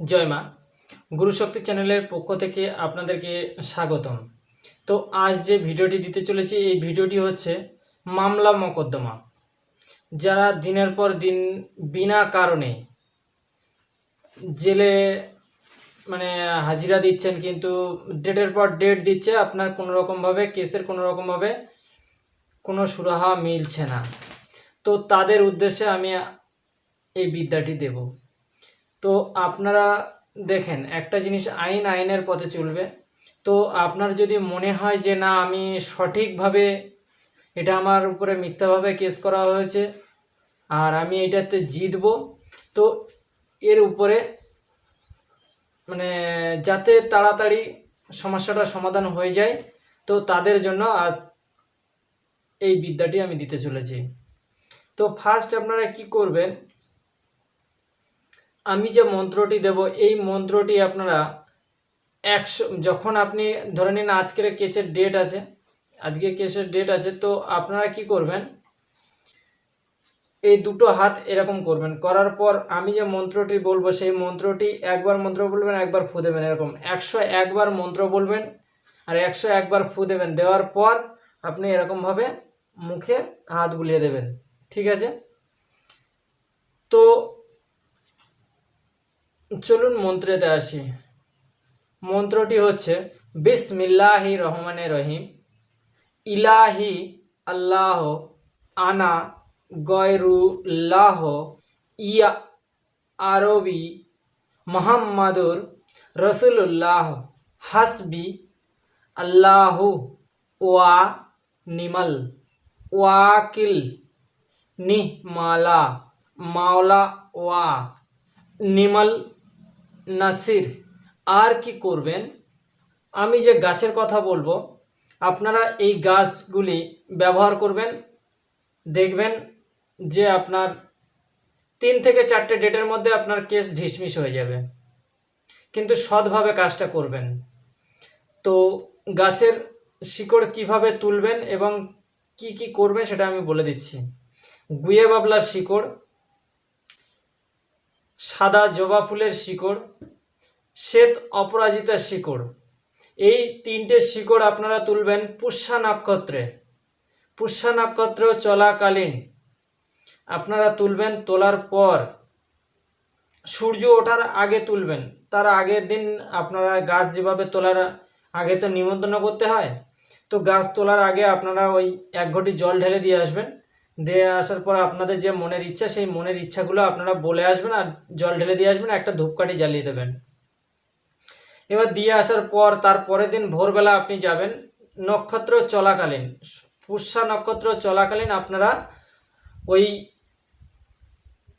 জয় মা। গুরুশক্তি চ্যানেলের পক্ষ থেকে আপনাদেরকে স্বাগতম। তো আজ যে ভিডিওটি দিতে চলেছি, এই ভিডিওটি হচ্ছে মামলা মকদ্দমা। যারা দিনের পর দিন বিনা কারণে জেলে মানে হাজিরা দিচ্ছেন, কিন্তু ডেটের পর ডেট দিচ্ছে, আপনার কোনো রকমভাবে কেসের কোনো রকমভাবে কোনো সুরাহা মিলছে না। তো তাদের উদ্দেশ্যে আমি এই বিদ্যাটি দেব। তো আপনারা দেখেন, একটা জিনিস আইন, আইনের পথে চলবে। তো আপনার যদি মনে হয় যে, না, আমি সঠিকভাবে এটা আমার উপরে মিথ্যাভাবে কেস করা হয়েছে আর আমি এটাতে জিতব, তো এর উপরে মানে যাতে তাড়াতাড়ি সমস্যাটা সমাধান হয়ে যায়, তো তাদের জন্য আজ এই বিদ্যাটি আমি দিতে চলেছি। তো ফার্স্ট আপনারা কি করবেন আমি যে মন্ত্রটি দেব, এই মন্ত্রটি আপনারা একশো, যখন আপনি ধরে নিন আজকের কেসের ডেট আছে, আজকে কেসের ডেট আছে, তো আপনারা কি করবেন? এই দুটো হাত এরকম করবেন। করার পর আমি যে মন্ত্রটি বলব, সেই মন্ত্রটি একবার মন্ত্র বলবেন, একবার ফু দেবেন, এরকম। একশো একবার মন্ত্র বলবেন আর একশো একবার ফু দেবেন। দেওয়ার পর আপনি এরকমভাবে মুখে হাত বুলিয়ে দেবেন। ঠিক আছে? তো চলুন মন্ত্রেতে আসি। মন্ত্রটি হচ্ছে, বিসমিল্লাহি রহমানে রহিম, ইলাহি আল্লাহ আনা গয়রুল্লাহ ইয়া আরবি মোহাম্মদুর রসুল্লাহ হাসবি আল্লাহু ওয়া নিমল ওয়াকিল নিহমালা মাওলা ওয়া নিমাল নাসির, আর কি করবেন? আমি যে গাছের কথা বলব, আপনারা এই গাছগুলি ব্যবহার করবেন, দেখবেন যে আপনার তিন থেকে চারটে ডেটের মধ্যে আপনার কেস ঢিসমিস হয়ে যাবে। কিন্তু সৎভাবে কাজটা করবেন। তো গাছের শিকড় কীভাবে তুলবেন এবং কি কি করবেন সেটা আমি বলে দিচ্ছি। গুয়ে বাবলার শিকড় সাদা জবা ফুলের শিকড়, শ্বেত অপরাজিতার শিকড়। এই তিনটে শিকড় আপনারা তুলবেন পুষ্যা নক্ষত্রে। পুষ্যা নক্ষত্র চলাকালীন আপনারা তুলবেন তোলার পর সূর্য ওঠার আগে তুলবেন। তার আগের দিন আপনারা গাছ যেভাবে তোলার আগে তো নিমন্ত্রণ করতে হয়, তো গাছ তোলার আগে আপনারা ওই এক ঘটি জল ঢেলে দিয়ে আসবেন। দিয়ে আসার পর আপনাদের যে মনের ইচ্ছা, সেই মনের ইচ্ছাগুলো আপনারা বলে আসবেন আর জল ঢেলে দিয়ে আসবেন, একটা ধূপকাঠি জ্বালিয়ে দেবেন। এবার দিয়ে আসার পর তার পরের দিন ভোরবেলা আপনি যাবেন নক্ষত্র চলাকালীন। পুষ্যা নক্ষত্র চলাকালীন আপনারা ওই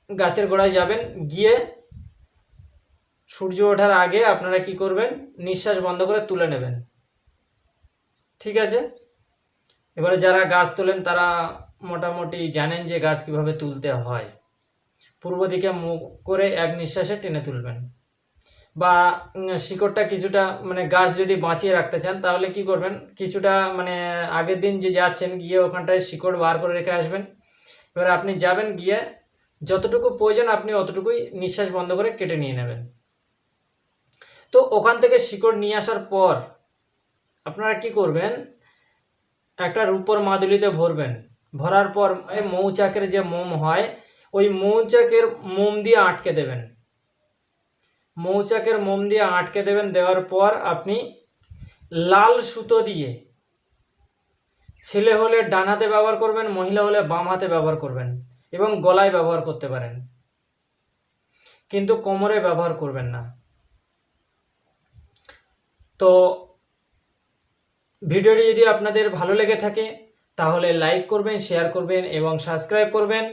গাছের গোড়ায় যাবেন। গিয়ে সূর্য ওঠার আগে আপনারা কি করবেন? নিঃশ্বাস বন্ধ করে তুলে নেবেন। ঠিক আছে? এবারে যারা গাছ তোলেন তারা মোটামুটি জানেন যে গাছ কীভাবে তুলতে হয়। পূর্ব দিকে মুখ করে এক নিঃশ্বাসে টেনে তুলবেন। বা শিকড়টা কিছুটা মানে গাছ যদি বাঁচিয়ে রাখতে চান, তাহলে কি করবেন? কিছুটা মানে আগের দিন যে যাচ্ছেন, গিয়ে ওখানটায় শিকড় বার করে রেখে আসবেন। এবার আপনি যাবেন গিয়ে, যতটুকু প্রয়োজন আপনি অতটুকুই নিঃশ্বাস বন্ধ করে কেটে নিয়ে নেবেন। তো ওখান থেকে শিকড় নিয়ে আসার পর আপনারা কি করবেন? একটা রূপর মাদুলিতে ভরবেন। ভরার পর মৌচাকের যে মোম হয়, ওই মৌচাকের মোম দিয়ে আটকে দেবেন। মৌচাকের মোম দিয়ে আটকে দেবেন, দেওয়ার পর আপনি লাল সুতো দিয়ে ছেলে হলে ডান হাতে ব্যবহার করবেন, মহিলা হলে বাম হাতে ব্যবহার করবেন এবং গলায় ব্যবহার করতে পারেন। কিন্তু কোমরে ব্যবহার করবেন না। তো ভিডিওটি যদি আপনাদের ভালো লেগে থাকে তাহলে লাইক করবেন শেয়ার করবেন এবং সাবস্ক্রাইব করবেন।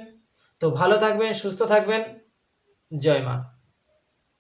তো ভালো থাকবেন, সুস্থ থাকবেন। জয় মা।